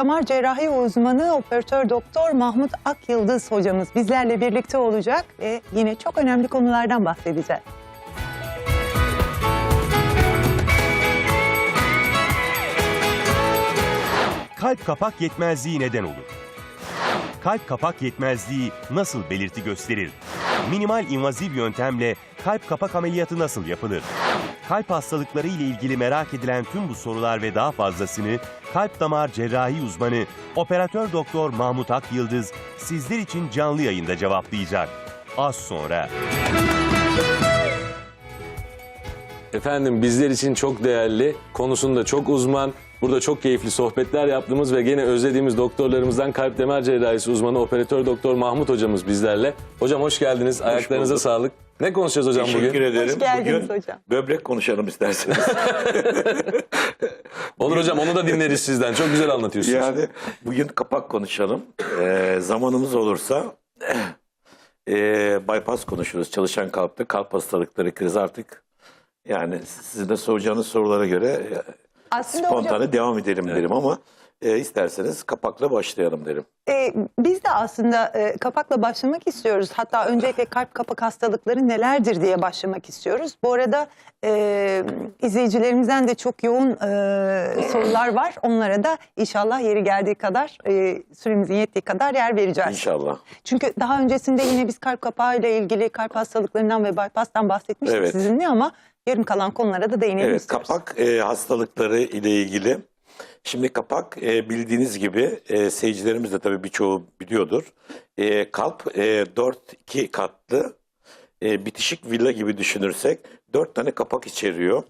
damar cerrahi uzmanı operatör doktor Mahmut Akyıldız hocamız bizlerle birlikte olacak ve yine çok önemli konulardan bahsedeceğiz. Kalp kapak yetmezliği neden olur? Kalp kapak yetmezliği nasıl belirti gösterir? Minimal invaziv yöntemle kalp kapak ameliyatı nasıl yapılır? Kalp hastalıkları ile ilgili merak edilen tüm bu sorular ve daha fazlasını kalp damar cerrahi uzmanı operatör doktor Mahmut Ak Yıldız sizler için canlı yayında cevaplayacak. Az sonra. Efendim bizler için çok değerli, konusunda çok uzman, burada çok keyifli sohbetler yaptığımız ve gene özlediğimiz doktorlarımızdan kalp damar cerrahisi uzmanı operatör doktor Mahmut hocamız bizlerle. Hocam hoş geldiniz. Ayaklarınıza bulduk. sağlık. Ne konuşacağız hocam Teşekkür bugün? ederim. Hoş geldiniz Bugün hocam. böbrek konuşalım isterseniz. Olur hocam onu da dinleriz sizden. Çok güzel anlatıyorsunuz. yani bugün kapak konuşalım. Ee, zamanımız olursa e, bypass konuşuruz. Çalışan kalpte kalp hastalıkları kriz artık. Yani sizin de soracağınız sorulara göre e, Aslında spontane hocam devam edelim derim ama e, isterseniz kapakla başlayalım derim. e, biz de aslında e, kapakla başlamak istiyoruz. Hatta öncelikle kalp kapak hastalıkları nelerdir diye başlamak istiyoruz. Bu arada e, izleyicilerimizden de çok yoğun e, sorular var. Onlara da inşallah yeri geldiği kadar e, süremizin yettiği kadar yer vereceğiz. İnşallah. Çünkü daha öncesinde yine biz kalp kapağı ile ilgili kalp hastalıklarından ve bypass'tan bahsetmiştik Evet. sizinle ama yarım kalan konulara da değinelim Evet, istiyoruz. kapak e, hastalıkları ile ilgili. Şimdi kapak e, bildiğiniz gibi e, seyircilerimiz de tabii birçoğu biliyordur. E, kalp e, 4-2 katlı e, bitişik villa gibi düşünürsek dört tane kapak içeriyor.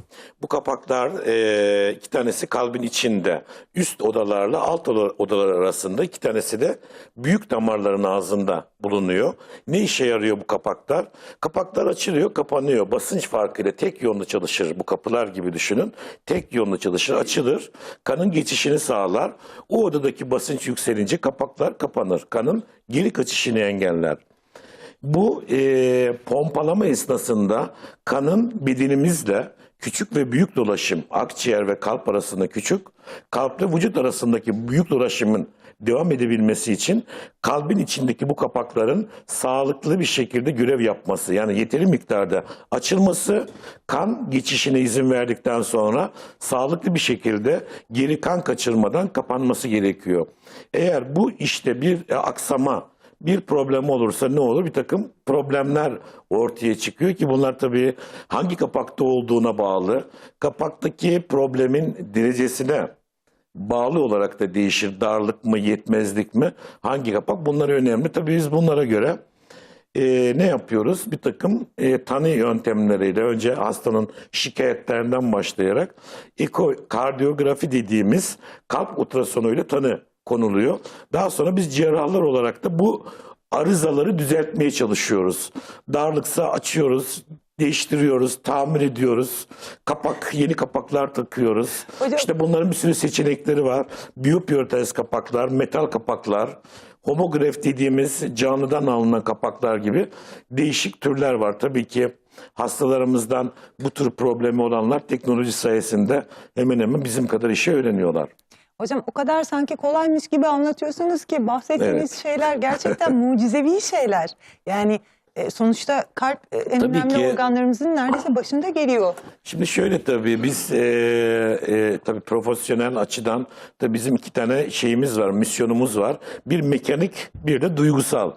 Bu kapaklar e, iki tanesi kalbin içinde üst odalarla alt oda- odalar arasında iki tanesi de büyük damarların ağzında bulunuyor. Ne işe yarıyor bu kapaklar? Kapaklar açılıyor, kapanıyor. Basınç farkıyla tek yönlü çalışır. Bu kapılar gibi düşünün. Tek yönlü çalışır, açılır. Kanın geçişini sağlar. O odadaki basınç yükselince kapaklar kapanır. Kanın geri kaçışını engeller. Bu e, pompalama esnasında kanın bedenimizle küçük ve büyük dolaşım, akciğer ve kalp arasında küçük, kalple vücut arasındaki büyük dolaşımın devam edebilmesi için kalbin içindeki bu kapakların sağlıklı bir şekilde görev yapması yani yeteri miktarda açılması kan geçişine izin verdikten sonra sağlıklı bir şekilde geri kan kaçırmadan kapanması gerekiyor. Eğer bu işte bir e, aksama bir problem olursa ne olur? Bir takım problemler ortaya çıkıyor ki bunlar tabii hangi kapakta olduğuna bağlı. Kapaktaki problemin derecesine bağlı olarak da değişir. Darlık mı, yetmezlik mi? Hangi kapak? Bunlar önemli. Tabii biz bunlara göre e, ne yapıyoruz? Bir takım e, tanı yöntemleriyle önce hastanın şikayetlerinden başlayarak ekokardiyografi dediğimiz kalp ultrasonuyla tanı konuluyor. Daha sonra biz cerrahlar olarak da bu arızaları düzeltmeye çalışıyoruz. Darlıksa açıyoruz, değiştiriyoruz, tamir ediyoruz. Kapak, yeni kapaklar takıyoruz. Hocam- İşte bunların bir sürü seçenekleri var. Biyopriyortez kapaklar, metal kapaklar, homograf dediğimiz canlıdan alınan kapaklar gibi değişik türler var. Tabii ki hastalarımızdan bu tür problemi olanlar teknoloji sayesinde hemen hemen bizim kadar işi öğreniyorlar. Hocam o kadar sanki kolaymış gibi anlatıyorsunuz ki bahsettiğiniz Evet. şeyler gerçekten mucizevi şeyler. Yani e, sonuçta kalp e, en Tabii önemli ki. organlarımızın neredeyse başında geliyor. Şimdi şöyle tabii biz e, e, tabii profesyonel açıdan da bizim iki tane şeyimiz var, misyonumuz var. Bir mekanik, bir de duygusal.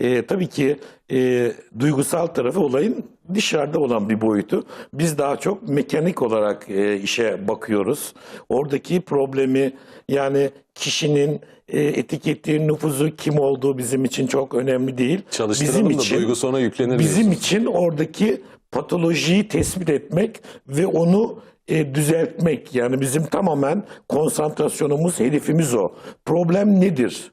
E, tabii ki e, duygusal tarafı olayın dışarıda olan bir boyutu. Biz daha çok mekanik olarak e, işe bakıyoruz. Oradaki problemi yani kişinin e, etiketi, nüfuzu kim olduğu bizim için çok önemli değil. Çalıştıralım da duygu sonra yüklenir Bizim diyorsunuz. için oradaki patolojiyi tespit etmek ve onu e, düzeltmek. Yani bizim tamamen konsantrasyonumuz, hedefimiz o. Problem nedir?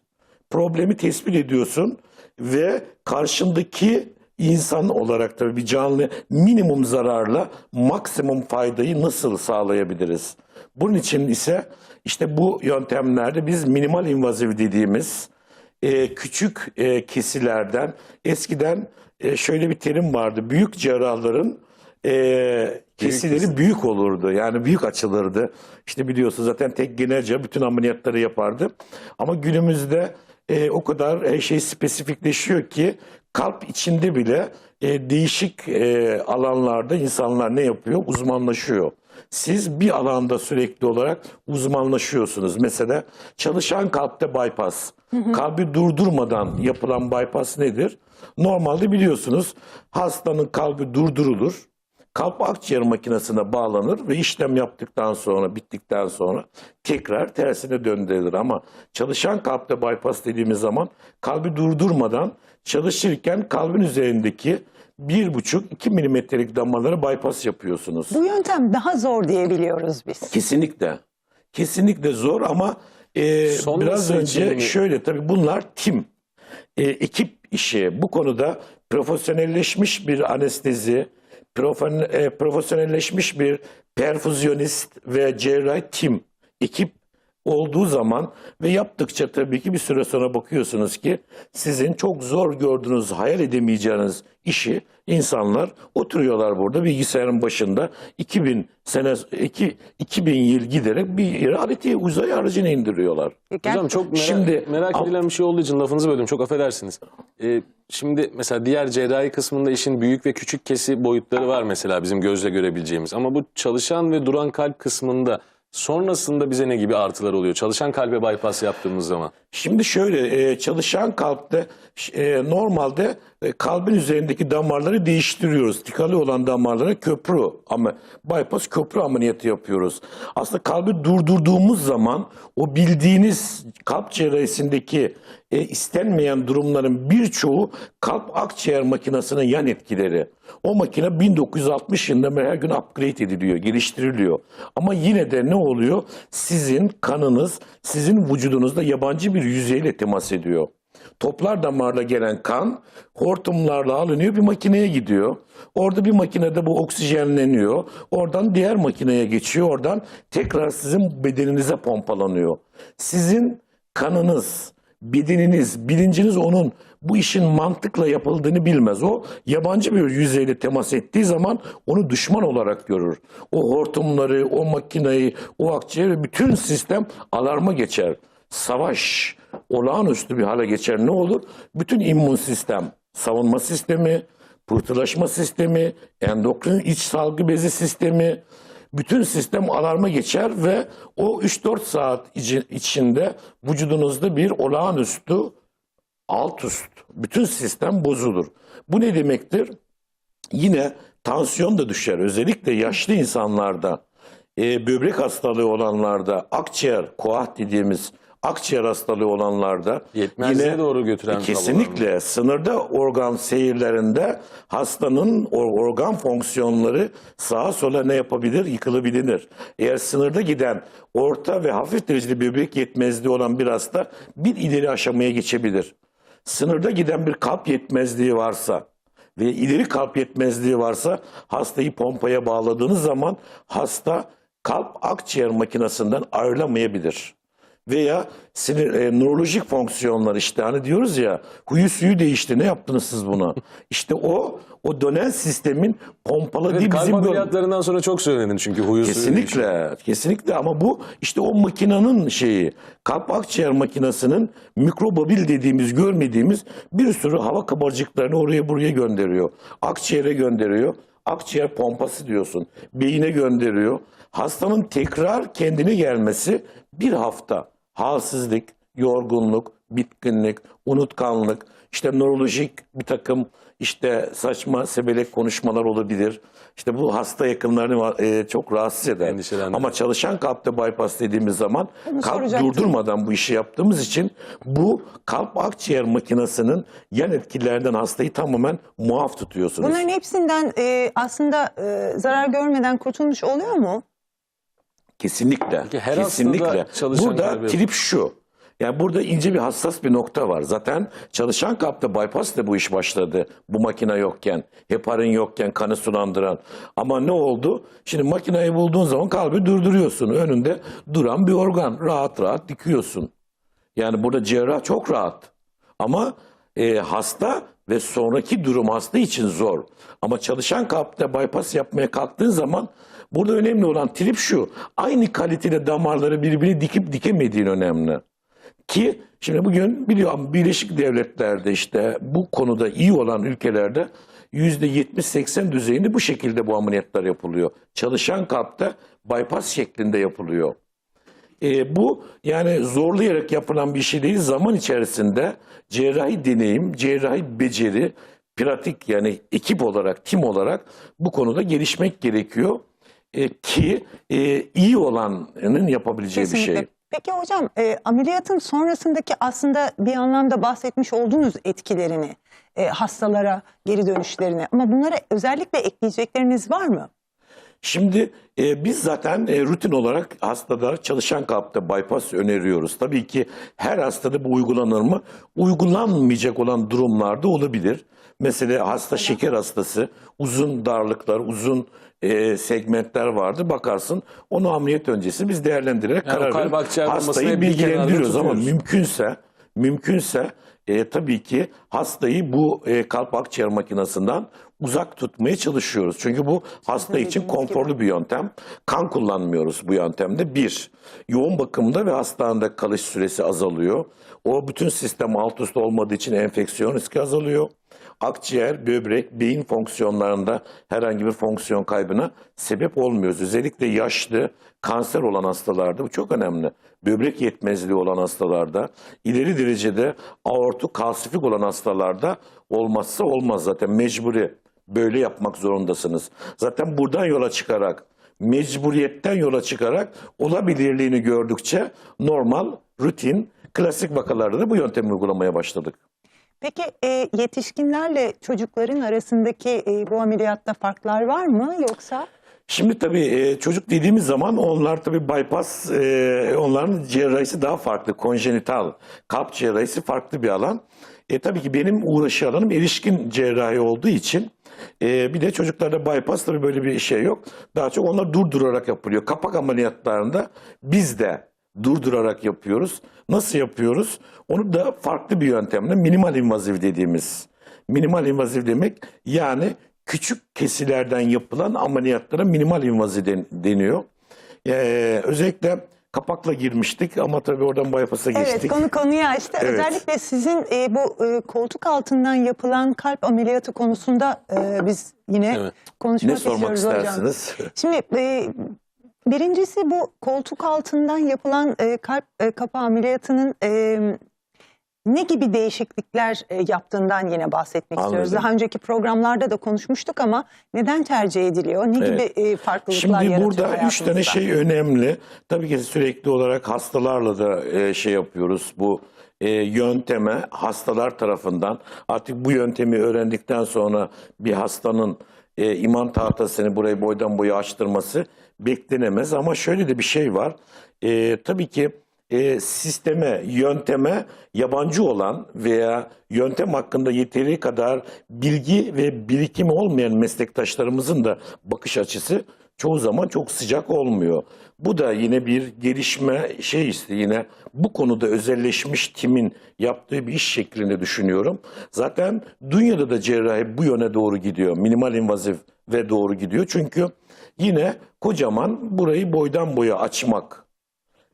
Problemi tespit ediyorsun ve karşındaki insan olarak tabii bir canlı minimum zararla maksimum faydayı nasıl sağlayabiliriz? Bunun için ise işte bu yöntemlerde biz minimal invaziv dediğimiz e, küçük e, kesilerden eskiden e, şöyle bir terim vardı. Büyük cerrahların e, kesileri büyük olurdu. Yani büyük açılırdı. İşte biliyorsunuz zaten tek cerrah bütün ameliyatları yapardı. Ama günümüzde e, o kadar her şey spesifikleşiyor ki kalp içinde bile e, değişik e, alanlarda insanlar ne yapıyor? Uzmanlaşıyor. Siz bir alanda sürekli olarak uzmanlaşıyorsunuz. Mesela çalışan kalpte bypass. Kalbi durdurmadan yapılan bypass nedir? Normalde biliyorsunuz hastanın kalbi durdurulur. Kalp akciğer makinesine bağlanır ve işlem yaptıktan sonra, bittikten sonra tekrar tersine döndürülür. Ama çalışan kalpte bypass dediğimiz zaman kalbi durdurmadan çalışırken kalbin üzerindeki 1,5-2 milimetrelik damarları bypass yapıyorsunuz. Bu yöntem daha zor diye biliyoruz biz. Kesinlikle. Kesinlikle zor ama e, biraz önce mi? şöyle tabii bunlar tim. E, ekip işi. Bu konuda profesyonelleşmiş bir anestezi, profesyonelleşmiş bir perfüzyonist ve cerrahi tim, ekip olduğu zaman ve yaptıkça tabii ki bir süre sonra bakıyorsunuz ki sizin çok zor gördüğünüz, hayal edemeyeceğiniz işi insanlar oturuyorlar burada bilgisayarın başında 2000 sene 2, 2000 yıl giderek bir aleti uzay aracına indiriyorlar. Hocam çok merak, Şimdi- merak edilen bir şey olduğu için lafınızı böldüm. Çok affedersiniz. Ee, şimdi mesela diğer cerrahi kısmında işin büyük ve küçük kesi boyutları var mesela bizim gözle görebileceğimiz. Ama bu çalışan ve duran kalp kısmında sonrasında bize ne gibi artılar oluyor? Çalışan kalbe bypass yaptığımız zaman. Şimdi şöyle e, çalışan kalpte e, normalde kalbin üzerindeki damarları değiştiriyoruz. Tıkalı olan damarlara köprü ama bypass köprü ameliyatı yapıyoruz. Aslında kalbi durdurduğumuz zaman o bildiğiniz kalp cerrahisindeki e, istenmeyen durumların birçoğu kalp akciğer makinesinin yan etkileri. O makine 1960 yılında her gün upgrade ediliyor, geliştiriliyor. Ama yine de ne oluyor? Sizin kanınız, sizin vücudunuzda yabancı bir yüzeyle temas ediyor. Toplar damarla gelen kan hortumlarla alınıyor bir makineye gidiyor. Orada bir makinede bu oksijenleniyor. Oradan diğer makineye geçiyor. Oradan tekrar sizin bedeninize pompalanıyor. Sizin kanınız, bedeniniz, bilinciniz onun bu işin mantıkla yapıldığını bilmez. O yabancı bir yüzeyle temas ettiği zaman onu düşman olarak görür. O hortumları, o makineyi, o akciğeri bütün sistem alarma geçer. Savaş olağanüstü bir hale geçer. Ne olur? Bütün immün sistem, savunma sistemi, pıhtılaşma sistemi, endokrin iç salgı bezi sistemi, bütün sistem alarma geçer ve o 3-4 saat içi- içinde vücudunuzda bir olağanüstü alt üst bütün sistem bozulur. Bu ne demektir? Yine tansiyon da düşer. Özellikle yaşlı insanlarda, e, böbrek hastalığı olanlarda, akciğer, koah dediğimiz akciğer hastalığı olanlarda Yetmezliğe doğru götüren kesinlikle sınırda organ seyirlerinde hastanın or- organ fonksiyonları sağa sola ne yapabilir? Yıkılabilir. Eğer sınırda giden orta ve hafif derecede böbrek yetmezliği olan bir hasta bir ileri aşamaya geçebilir. Sınırda giden bir kalp yetmezliği varsa ve ileri kalp yetmezliği varsa hastayı pompaya bağladığınız zaman hasta kalp akciğer makinesinden ayrılamayabilir veya sinir e, nörolojik fonksiyonlar işte hani diyoruz ya huyu suyu değişti ne yaptınız siz buna? İşte o o dönen sistemin pompaladığı Evet, kalp bizim gör- ameliyatlarından sonra çok söylenir çünkü huyu suyu değişiyor. Kesinlikle, kesinlikle ama bu işte o makinenin şeyi, kalp akciğer makinesinin mikrobabil dediğimiz, görmediğimiz bir sürü hava kabarcıklarını oraya buraya gönderiyor. Akciğere gönderiyor. Akciğer pompası diyorsun. Beyine gönderiyor. Hastanın tekrar kendine gelmesi bir hafta. Halsizlik, yorgunluk, bitkinlik, unutkanlık, işte nörolojik bir takım işte saçma sebelek konuşmalar olabilir. İşte bu hasta yakınlarını e, çok rahatsız eder. Ama çalışan kalpte bypass dediğimiz zaman Onu kalp soracaktım. durdurmadan bu işi yaptığımız için bu kalp akciğer makinesinin yan etkilerden hastayı tamamen muaf tutuyorsunuz. Bunların hepsinden e, aslında e, zarar görmeden kurtulmuş oluyor mu? Kesinlikle. Her kesinlikle. Burada trip şu. Yani burada ince bir hassas bir nokta var. Zaten çalışan kalpte bypass da bu iş başladı. Bu makine yokken, heparin yokken kanı sulandıran. Ama ne oldu? Şimdi makineyi bulduğun zaman kalbi durduruyorsun. Önünde duran bir organ. Rahat rahat dikiyorsun. Yani burada cerrah çok rahat. Ama e, hasta ve sonraki durum hasta için zor. Ama çalışan kalpte bypass yapmaya kalktığın zaman burada önemli olan trip şu. Aynı kalitede damarları birbirine dikip dikemediğin önemli. Ki şimdi bugün biliyorum Birleşik Devletler'de işte bu konuda iyi olan ülkelerde %70-80 düzeyinde bu şekilde bu ameliyatlar yapılıyor. Çalışan kalpte bypass şeklinde yapılıyor. E, bu yani zorlayarak yapılan bir şey değil. Zaman içerisinde cerrahi deneyim, cerrahi beceri, pratik yani ekip olarak, tim olarak bu konuda gelişmek gerekiyor. E, ki e, iyi olanın yapabileceği bir Kesinlikle. şey. Peki hocam e, ameliyatın sonrasındaki aslında bir anlamda bahsetmiş olduğunuz etkilerini, e, hastalara geri dönüşlerini ama bunlara özellikle ekleyecekleriniz var mı? Şimdi e, biz zaten e, rutin olarak hastada çalışan kalpte bypass öneriyoruz. Tabii ki her hastada bu uygulanır mı? Uygulanmayacak olan durumlarda olabilir. Mesela hasta şeker hastası, uzun darlıklar, uzun e, segmentler vardır. Bakarsın onu ameliyat öncesi biz değerlendirerek Yani karar verip hastayı bilgilendiriyoruz ama mümkünse mümkünse e, tabii ki hastayı bu e, kalp akciğer makinesinden uzak tutmaya çalışıyoruz. Çünkü bu hasta için konforlu bir yöntem. Kan kullanmıyoruz bu yöntemde. Bir, yoğun bakımda ve hastanede kalış süresi azalıyor. O bütün sistem alt üst olmadığı için enfeksiyon riski azalıyor. Akciğer, böbrek, beyin fonksiyonlarında herhangi bir fonksiyon kaybına sebep olmuyoruz. Özellikle yaşlı, kanser olan hastalarda bu çok önemli. Böbrek yetmezliği olan hastalarda, ileri derecede aortu kalsifik olan hastalarda olmazsa olmaz zaten mecburi. Böyle yapmak zorundasınız. Zaten buradan yola çıkarak, mecburiyetten yola çıkarak olabilirliğini gördükçe normal, rutin, klasik vakalarda da bu yöntemi uygulamaya başladık. Peki e, yetişkinlerle çocukların arasındaki e, bu ameliyatta farklar var mı yoksa? Şimdi tabii e, çocuk dediğimiz zaman onlar tabii bypass, e, onların cerrahisi daha farklı. Konjenital, kalp cerrahisi farklı bir alan. E, tabii ki benim uğraşı alanım erişkin cerrahi olduğu için e, bir de çocuklarda bypass tabii böyle bir şey yok. Daha çok onlar durdurarak yapılıyor. Kapak ameliyatlarında biz de durdurarak yapıyoruz. Nasıl yapıyoruz? Onu da farklı bir yöntemle minimal invaziv dediğimiz. Minimal invaziv demek yani küçük kesilerden yapılan ameliyatlara minimal invaziv den- deniyor. Ee, özellikle kapakla girmiştik ama tabii oradan bypass'a geçtik. Evet konu konuyu açtı. Evet. Özellikle sizin e, bu e, koltuk altından yapılan kalp ameliyatı konusunda e, biz yine Evet. konuşmak Ne sormak istiyoruz hocam. istersiniz? Şimdi e, birincisi bu koltuk altından yapılan e, kalp e, kapağı ameliyatının e, ne gibi değişiklikler e, yaptığından yine bahsetmek istiyoruz. Anladım. Daha önceki programlarda da konuşmuştuk ama neden tercih ediliyor? Ne Evet. gibi e, farklılıklar Şimdi yaratıyor burada üç tane şey önemli. Tabii ki sürekli olarak hastalarla da e, şey yapıyoruz. Bu e, yönteme hastalar tarafından artık bu yöntemi öğrendikten sonra bir hastanın e, iman tahtasını burayı boydan boya açtırması beklenemez. Ama şöyle de bir şey var. E, tabii ki e, sisteme, yönteme yabancı olan veya yöntem hakkında yeteri kadar bilgi ve birikimi olmayan meslektaşlarımızın da bakış açısı çoğu zaman çok sıcak olmuyor. Bu da yine bir gelişme şey işte yine bu konuda özelleşmiş timin yaptığı bir iş şeklinde düşünüyorum. Zaten dünyada da cerrahi bu yöne doğru gidiyor. Minimal invazif ve doğru gidiyor. Çünkü yine kocaman burayı boydan boya açmak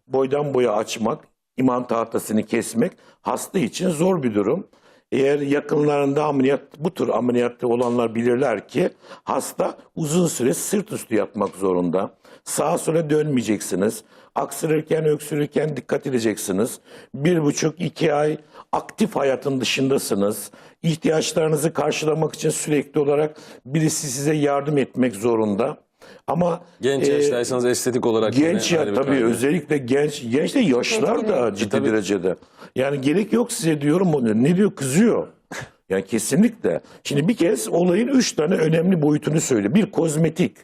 boydan boya açmak, iman tahtasını kesmek hasta için zor bir durum. Eğer yakınlarında ameliyat, bu tür ameliyatta olanlar bilirler ki hasta uzun süre sırt üstü yatmak zorunda. Sağa sola dönmeyeceksiniz. Aksırırken, öksürürken dikkat edeceksiniz. Bir buçuk, iki ay aktif hayatın dışındasınız. İhtiyaçlarınızı karşılamak için sürekli olarak birisi size yardım etmek zorunda. Ama Genç e, yaştaysanız estetik olarak Genç ya tabii kaydı. özellikle genç genç de yaşlar da ciddi tabii. derecede. Yani gerek yok size diyorum onu. Ne diyor kızıyor. Yani kesinlikle. Şimdi bir kez olayın üç tane önemli boyutunu söyle. Bir kozmetik.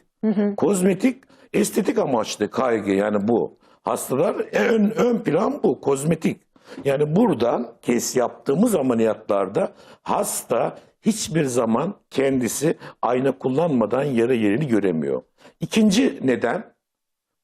Kozmetik estetik amaçlı kaygı yani bu. Hastalar ön, ön plan bu kozmetik. Yani buradan kes yaptığımız ameliyatlarda hasta hiçbir zaman kendisi ayna kullanmadan yere yerini göremiyor. İkinci neden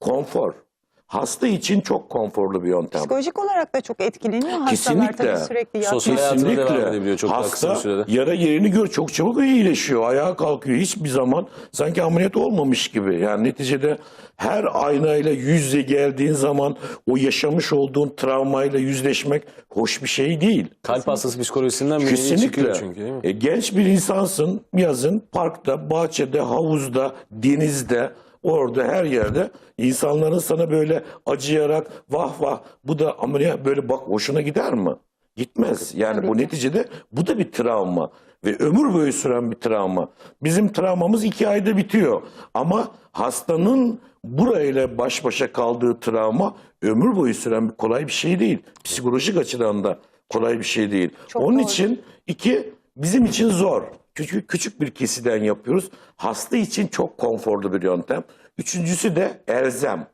konfor. Hasta için çok konforlu bir yöntem. Psikolojik olarak da çok etkileniyor hastalar Kesinlikle. tabii sürekli yatmak. Sosyal hayatına devam Kesinlikle. edebiliyor çok daha kısa bir Hasta sürede. yara yerini gör çok çabuk iyileşiyor. Ayağa kalkıyor. Hiçbir zaman sanki ameliyat olmamış gibi. Yani neticede her aynayla yüz yüze geldiğin zaman o yaşamış olduğun travmayla yüzleşmek hoş bir şey değil. Kalp hastası psikolojisinden bir yeni Kesinlikle. çıkıyor çünkü değil mi? E, genç bir insansın yazın parkta, bahçede, havuzda, denizde, orada her yerde insanların sana böyle acıyarak vah vah bu da ameliyat böyle bak hoşuna gider mi? Gitmez. Yani Tabii bu ki. neticede bu da bir travma ve ömür boyu süren bir travma. Bizim travmamız iki ayda bitiyor ama hastanın burayla baş başa kaldığı travma ömür boyu süren bir kolay bir şey değil. Psikolojik açıdan da kolay bir şey değil. Çok Onun doğru. için iki bizim için zor. Küçük küçük bir kesiden yapıyoruz. Hasta için çok konforlu bir yöntem. Üçüncüsü de elzem.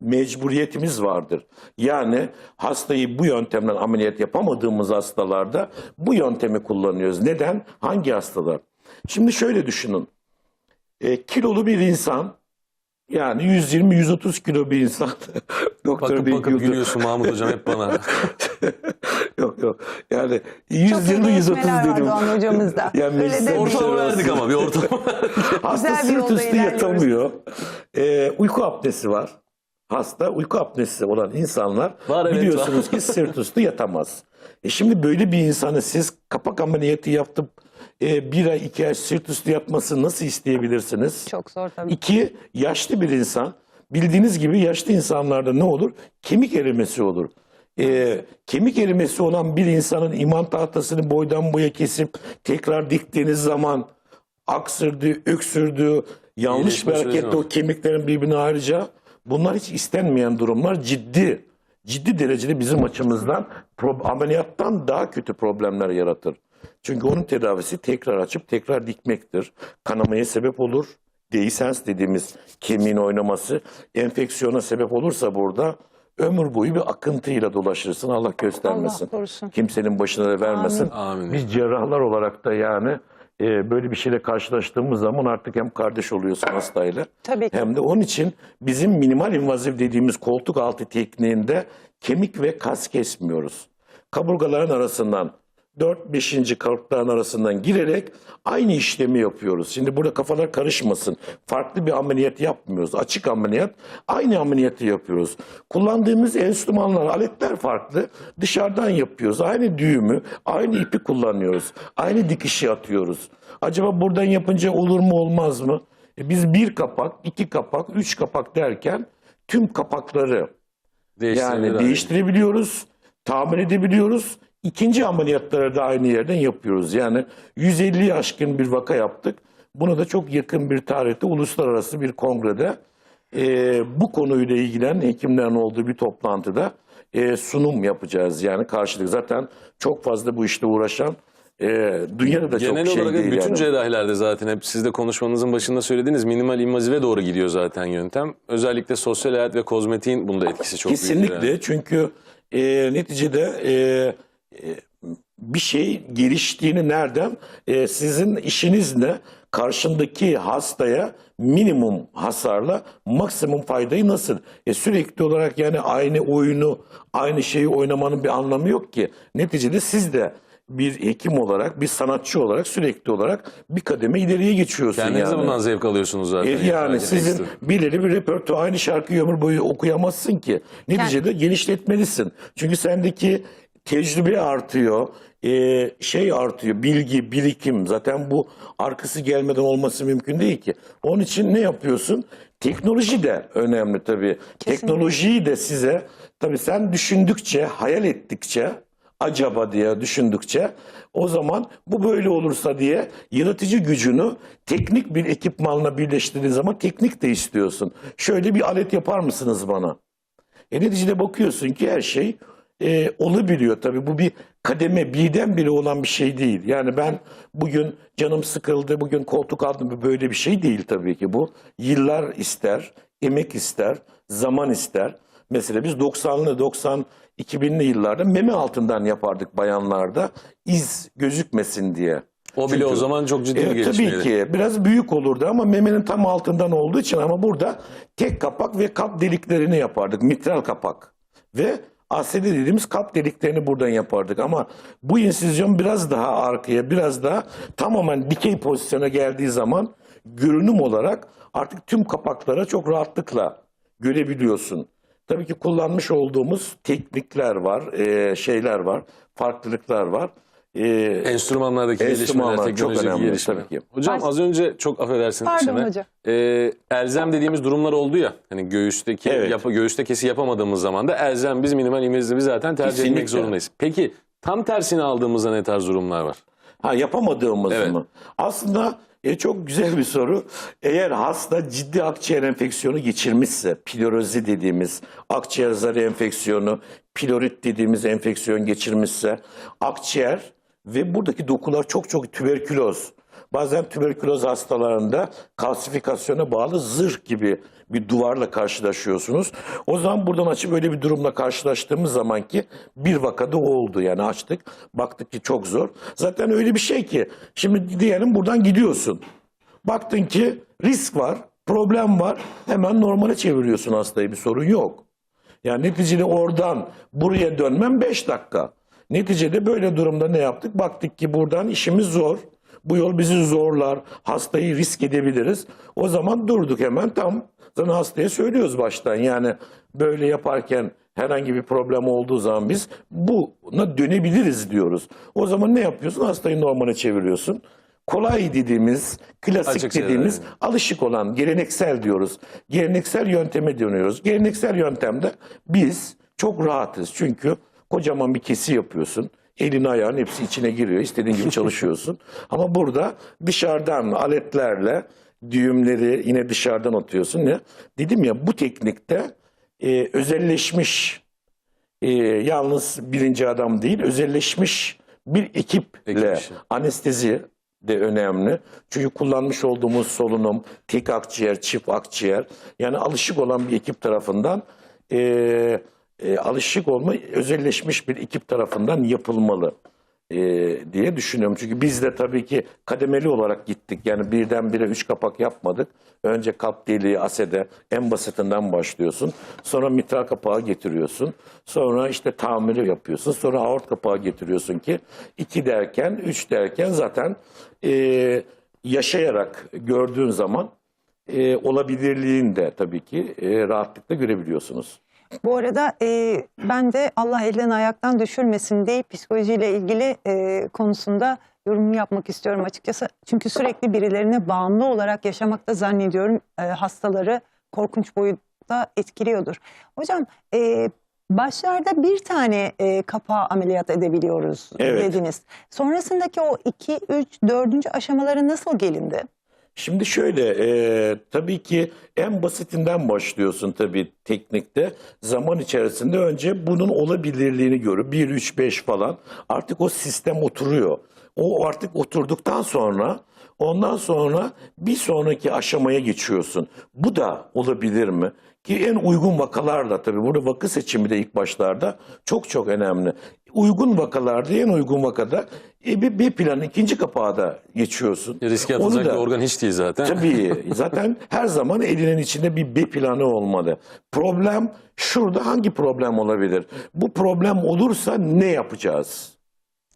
Mecburiyetimiz vardır. Yani hastayı bu yöntemden ameliyat yapamadığımız hastalarda bu yöntemi kullanıyoruz. Neden? Hangi hastalar? Şimdi şöyle düşünün. E, kilolu bir insan yani 120-130 kilo bir insan. Doktor Bakıp Bey bakıp güldü. gülüyorsun Mahmut hocam hep bana. yok yok. Yani Çok iyi 120-130 gelişmeler var dedim. Doğan hocamızda. Yani Öyle meslek demeyin. Ortalama verdik ama bir ortalama. Hasta Güzel bir sırt üstü yatamıyor. Ee, uyku apnesi var. Hasta uyku apnesi olan insanlar Var, evet, biliyorsunuz ki sırt üstü yatamaz. E şimdi böyle bir insanı siz kapak ameliyatı yaptıp e, bir ay iki ay sırt üstü yatmasını nasıl isteyebilirsiniz? Çok zor tabii. İki, yaşlı bir insan. Bildiğiniz gibi yaşlı insanlarda ne olur? Kemik erimesi olur. Ee, kemik erimesi olan bir insanın iman tahtasını boydan boya kesip tekrar diktiğiniz zaman aksırdı, öksürdü, yanlış bir hareketle o kemiklerin birbirine ayrıca bunlar hiç istenmeyen durumlar ciddi. Ciddi derecede bizim açımızdan ameliyattan daha kötü problemler yaratır. Çünkü onun tedavisi tekrar açıp tekrar dikmektir. Kanamaya sebep olur. Dehiscens dediğimiz kemiğin oynaması enfeksiyona sebep olursa burada ömür boyu bir akıntıyla dolaşırsın. Allah göstermesin. Allah korusun. Kimsenin başına da vermesin. Amin. Biz cerrahlar olarak da yani e, böyle bir şeyle karşılaştığımız zaman artık hem kardeş oluyorsun hastayla Tabii ki. hem de onun için bizim minimal invaziv dediğimiz koltuk altı tekniğinde kemik ve kas kesmiyoruz. Kaburgaların arasından 4-5. kalıpların arasından girerek aynı işlemi yapıyoruz. Şimdi burada kafalar karışmasın. Farklı bir ameliyat yapmıyoruz. Açık ameliyat aynı ameliyatı yapıyoruz. Kullandığımız enstrümanlar, aletler farklı. Dışarıdan yapıyoruz. Aynı düğümü, aynı ipi kullanıyoruz. Aynı dikişi atıyoruz. Acaba buradan yapınca olur mu olmaz mı? E biz bir kapak, iki kapak, üç kapak derken tüm kapakları yani değiştirebiliyoruz, tamir edebiliyoruz. İkinci ameliyatları da aynı yerden yapıyoruz. Yani 150 aşkın bir vaka yaptık. Bunu da çok yakın bir tarihte uluslararası bir kongrede e, bu konuyla ilgilen hekimlerin olduğu bir toplantıda e, sunum yapacağız. Yani karşılık zaten çok fazla bu işte uğraşan e, dünyada da Genel çok şey olarak değil. bütün yani. cerrahilerde zaten hep siz de konuşmanızın başında söylediğiniz minimal invazive doğru gidiyor zaten yöntem. Özellikle sosyal hayat ve kozmetiğin bunda etkisi çok büyük. Kesinlikle yani. çünkü e, neticede e, bir şey geliştiğini nereden? E, sizin işiniz ne? Karşındaki hastaya minimum hasarla maksimum faydayı nasıl? E, sürekli olarak yani aynı oyunu, aynı şeyi oynamanın bir anlamı yok ki. Neticede siz de bir hekim olarak, bir sanatçı olarak sürekli olarak bir kademe ileriye geçiyorsun Kendiniz yani. bundan zevk alıyorsunuz zaten. E, yani Fark sizin belirli bir repertuar aynı şarkıyı ömür boyu okuyamazsın ki. Neticede genişletmelisin. Çünkü sendeki tecrübe artıyor, e, şey artıyor, bilgi, birikim. Zaten bu arkası gelmeden olması mümkün değil ki. Onun için ne yapıyorsun? Teknoloji de önemli tabii. Teknolojiyi de size, tabii sen düşündükçe, hayal ettikçe, acaba diye düşündükçe o zaman bu böyle olursa diye yaratıcı gücünü teknik bir ekipmanla birleştirdiğin zaman teknik de istiyorsun. Şöyle bir alet yapar mısınız bana? E neticede bakıyorsun ki her şey e, olabiliyor. Tabii bu bir kademe birdenbire olan bir şey değil. Yani ben bugün canım sıkıldı, bugün koltuk aldım böyle bir şey değil tabii ki bu. Yıllar ister, emek ister, zaman ister. Mesela biz 90'lı 90 2000'li yıllarda meme altından yapardık bayanlarda iz gözükmesin diye. O bile Çünkü- o zaman çok ciddi bir Evet, gelişmeydi. tabii ki biraz büyük olurdu ama memenin tam altından olduğu için ama burada tek kapak ve kalp deliklerini yapardık. Mitral kapak ve ASD dediğimiz kalp deliklerini buradan yapardık ama bu insizyon biraz daha arkaya biraz daha tamamen dikey pozisyona geldiği zaman görünüm olarak artık tüm kapaklara çok rahatlıkla görebiliyorsun. Tabii ki kullanmış olduğumuz teknikler var, eee, şeyler var, farklılıklar var. Eee, Enstrümanlardaki Enstrümanlar gelişmeler, çok teknolojik önemli, gelişme. tabii ki. Hocam Baş- az önce çok affedersin. Pardon Şenay. hocam. Ee, elzem dediğimiz durumlar oldu ya. Hani göğüsteki Evet. yap- göğüste kesi yapamadığımız zaman da elzem biz minimal invazivi zaten tercih Kesinlikle. etmek zorundayız. Peki tam tersini aldığımızda ne tarz durumlar var? Ha yapamadığımız Evet. mı? Aslında e, çok güzel bir soru. Eğer hasta ciddi akciğer enfeksiyonu geçirmişse, pilorozi dediğimiz akciğer zarı enfeksiyonu, pilorit dediğimiz enfeksiyon geçirmişse, akciğer ve buradaki dokular çok çok tüberküloz. Bazen tüberküloz hastalarında kalsifikasyona bağlı zırh gibi bir duvarla karşılaşıyorsunuz. O zaman buradan açıp öyle bir durumla karşılaştığımız zaman ki bir vakada oldu yani açtık. Baktık ki çok zor. Zaten öyle bir şey ki şimdi diyelim buradan gidiyorsun. Baktın ki risk var, problem var. Hemen normale çeviriyorsun hastayı bir sorun yok. Yani neticede oradan buraya dönmem 5 dakika. Neticede böyle durumda ne yaptık? Baktık ki buradan işimiz zor. Bu yol bizi zorlar. Hastayı risk edebiliriz. O zaman durduk hemen tam. Zaten hastaya söylüyoruz baştan. Yani böyle yaparken herhangi bir problem olduğu zaman biz buna dönebiliriz diyoruz. O zaman ne yapıyorsun? Hastayı normale çeviriyorsun. Kolay dediğimiz, klasik Açık şeyler, dediğimiz yani. alışık olan geleneksel diyoruz. Geleneksel yönteme dönüyoruz. Geleneksel yöntemde biz çok rahatız. Çünkü kocaman bir kesi yapıyorsun. Elin ayağın hepsi içine giriyor. İstediğin gibi çalışıyorsun. Ama burada dışarıdan aletlerle düğümleri yine dışarıdan atıyorsun. Ne? Dedim ya bu teknikte e, özelleşmiş e, yalnız birinci adam değil özelleşmiş bir ekiple Ekip anestezi de önemli. Çünkü kullanmış olduğumuz solunum tek akciğer, çift akciğer yani alışık olan bir ekip tarafından e, e, alışık olma özelleşmiş bir ekip tarafından yapılmalı e, diye düşünüyorum. Çünkü biz de tabii ki kademeli olarak gittik. Yani birdenbire üç kapak yapmadık. Önce kalp deliği, asede en basitinden başlıyorsun. Sonra mitral kapağı getiriyorsun. Sonra işte tamiri yapıyorsun. Sonra aort kapağı getiriyorsun ki iki derken, üç derken zaten e, yaşayarak gördüğün zaman e, olabilirliğini de tabii ki e, rahatlıkla görebiliyorsunuz. Bu arada e, ben de Allah elden ayaktan düşürmesin diye psikolojiyle ilgili e, konusunda yorum yapmak istiyorum açıkçası. Çünkü sürekli birilerine bağımlı olarak yaşamakta zannediyorum e, hastaları korkunç boyutta etkiliyordur. Hocam e, başlarda bir tane e, kapağı ameliyat edebiliyoruz Evet. dediniz. Sonrasındaki o 2, 3, 4. aşamalara nasıl gelindi? Şimdi şöyle, e, tabii ki en basitinden başlıyorsun tabii teknikte. Zaman içerisinde önce bunun olabilirliğini görüp 1, 3, 5 falan artık o sistem oturuyor. O artık oturduktan sonra ondan sonra bir sonraki aşamaya geçiyorsun. Bu da olabilir mi? Ki en uygun vakalarla tabii burada vakı seçimi de ilk başlarda çok çok önemli. Uygun vakalarda en uygun vakada e, bir, bir plan ikinci kapağa da geçiyorsun. Riske Onu atılacak da- bir organ hiç değil zaten. Tabii zaten her zaman elinin içinde bir B planı olmalı. Problem şurada hangi problem olabilir? Bu problem olursa ne yapacağız?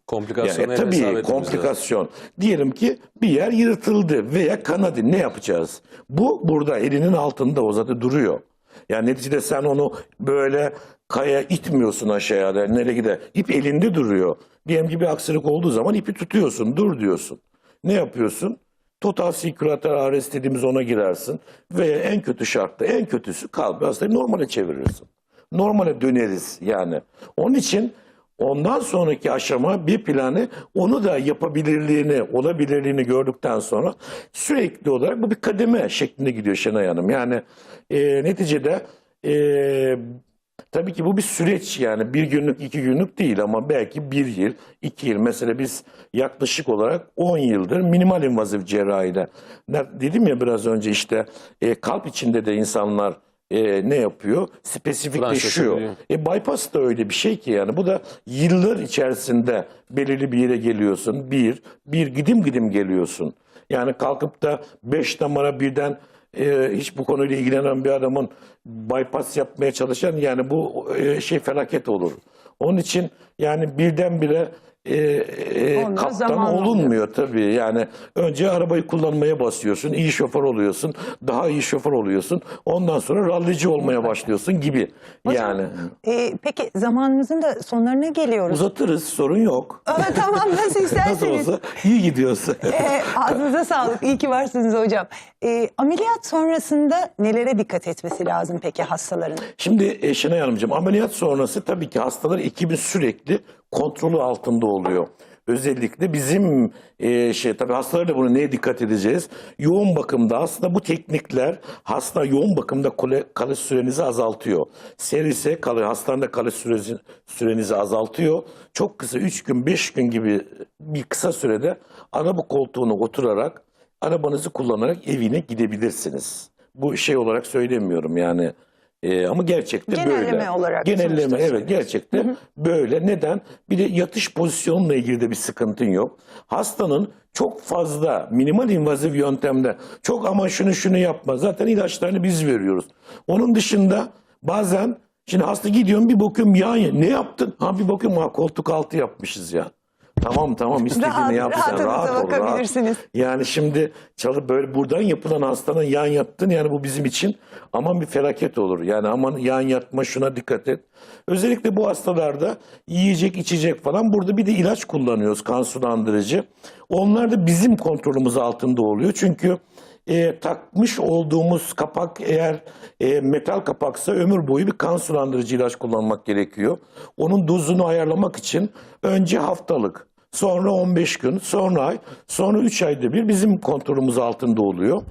Komplikasyonu Yani, hep hesap tabii etmemiz lazım. komplikasyon. Diyelim ki bir yer yırtıldı veya kanadı ne yapacağız? Bu burada elinin altında o zaten duruyor. Yani neticede sen onu böyle kaya itmiyorsun aşağıya da nereye gider? İp elinde duruyor. Diyelim ki bir aksilik olduğu zaman ipi tutuyorsun, dur diyorsun. Ne yapıyorsun? Total sirkülatör arrest dediğimiz ona girersin. Ve en kötü şartta, en kötüsü kalbi hastayı normale çevirirsin. Normale döneriz yani. Onun için ondan sonraki aşama bir planı onu da yapabilirliğini, olabilirliğini gördükten sonra sürekli olarak bu bir kademe şeklinde gidiyor Şenay Hanım. Yani e, neticede e, Tabii ki bu bir süreç yani. Bir günlük iki günlük değil ama belki bir yıl iki yıl. Mesela biz yaklaşık olarak 10 yıldır minimal invazif cerrahide dedim ya biraz önce işte e, kalp içinde de insanlar e, ne yapıyor? Spesifikleşiyor. E bypass da öyle bir şey ki yani bu da yıllar içerisinde belirli bir yere geliyorsun. Bir, bir gidim gidim geliyorsun. Yani kalkıp da beş numara birden e, hiç bu konuyla ilgilenen bir adamın bypass yapmaya çalışan yani bu e, şey felaket olur. Onun için yani birdenbire e, e, Olmuyor, kaptan olunmuyor tabii. Yani önce arabayı kullanmaya basıyorsun, iyi şoför oluyorsun, daha iyi şoför oluyorsun. Ondan sonra rallici olmaya başlıyorsun gibi. Hocam, yani e, peki zamanımızın da sonlarına geliyoruz. uzatırız, sorun yok. Aa, tamam nasıl Nasıl isterseniz. olsa iyi gidiyorsa. E, ağzınıza sağlık. İyi ki varsınız hocam. E, ameliyat sonrasında nelere dikkat etmesi lazım peki hastaların? Şimdi e, Şenay Hanımcığım ameliyat sonrası tabii ki hastalar ekibin sürekli kontrolü altında oluyor. Özellikle bizim e, şey tabii hastalar da bunu neye dikkat edeceğiz? Yoğun bakımda aslında bu teknikler hasta yoğun bakımda kale, kalış sürenizi azaltıyor. Servise kalır hastanede kalış süresi, sürenizi azaltıyor. Çok kısa 3 gün 5 gün gibi bir kısa sürede araba koltuğuna oturarak arabanızı kullanarak evine gidebilirsiniz. Bu şey olarak söylemiyorum yani. Ee, ama gerçekte Genelleme böyle. olarak Genelleme sonuçta evet gerçekte böyle. Neden? Bir de yatış pozisyonla ilgili de bir sıkıntın yok. Hastanın çok fazla minimal invazif yöntemde çok ama şunu şunu yapma. Zaten ilaçlarını biz veriyoruz. Onun dışında bazen şimdi hasta gidiyorum bir bakıyorum ya ne yaptın? Ha bir bakıyorum ha koltuk altı yapmışız ya. Tamam tamam istediğini yap sen rahat ol. rahat. Yani şimdi çalı böyle buradan yapılan hastanın yan yattın yani bu bizim için aman bir felaket olur. Yani aman yan yatma şuna dikkat et. Özellikle bu hastalarda yiyecek içecek falan burada bir de ilaç kullanıyoruz kan sulandırıcı. Onlar da bizim kontrolümüz altında oluyor. Çünkü e, takmış olduğumuz kapak eğer e, metal kapaksa ömür boyu bir kan sulandırıcı ilaç kullanmak gerekiyor. Onun dozunu ayarlamak için önce haftalık, sonra 15 gün, sonra ay, sonra 3 ayda bir bizim kontrolümüz altında oluyor.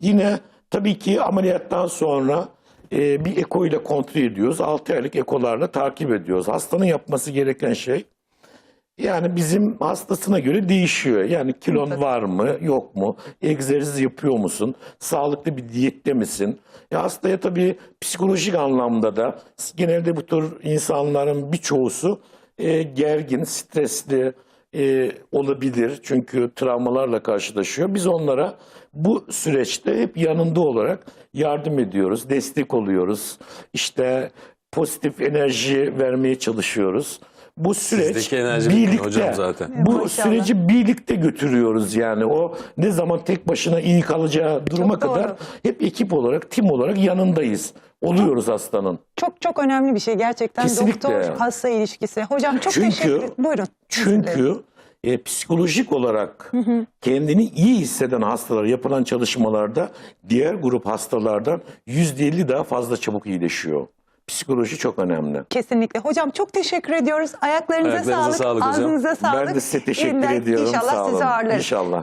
Yine tabii ki ameliyattan sonra e, bir eko ile kontrol ediyoruz. 6 aylık ekolarla takip ediyoruz. Hastanın yapması gereken şey yani bizim hastasına göre değişiyor. Yani kilon var mı, yok mu? Egzersiz yapıyor musun? Sağlıklı bir diyette misin? Ya hastaya tabii psikolojik anlamda da genelde bu tür insanların birçoğusu e, gergin, stresli e, olabilir. Çünkü travmalarla karşılaşıyor. Biz onlara bu süreçte hep yanında olarak yardım ediyoruz, destek oluyoruz. İşte pozitif enerji vermeye çalışıyoruz. Bu süreç birlikte hocam zaten. bu Maşallah. süreci birlikte götürüyoruz yani. O ne zaman tek başına iyi kalacağı duruma Çok doğru. kadar hep ekip olarak, tim olarak yanındayız. Oluyoruz hastanın. Çok çok önemli bir şey gerçekten Kesinlikle. doktor hasta ilişkisi. Hocam çok Çünkü- teşekkür Buyurun. Çünkü e, psikolojik olarak kendini iyi hisseden hastalar yapılan çalışmalarda diğer grup hastalardan %50 daha fazla çabuk iyileşiyor. Psikoloji çok önemli. Kesinlikle. Hocam çok teşekkür ediyoruz. Ayaklarınıza, Ayaklarınıza sağlık, sağlık ağzınıza sağlık. Ben de size teşekkür Yeniden ediyorum. İnşallah Sağ sizi olun. ağırlarız. İnşallah.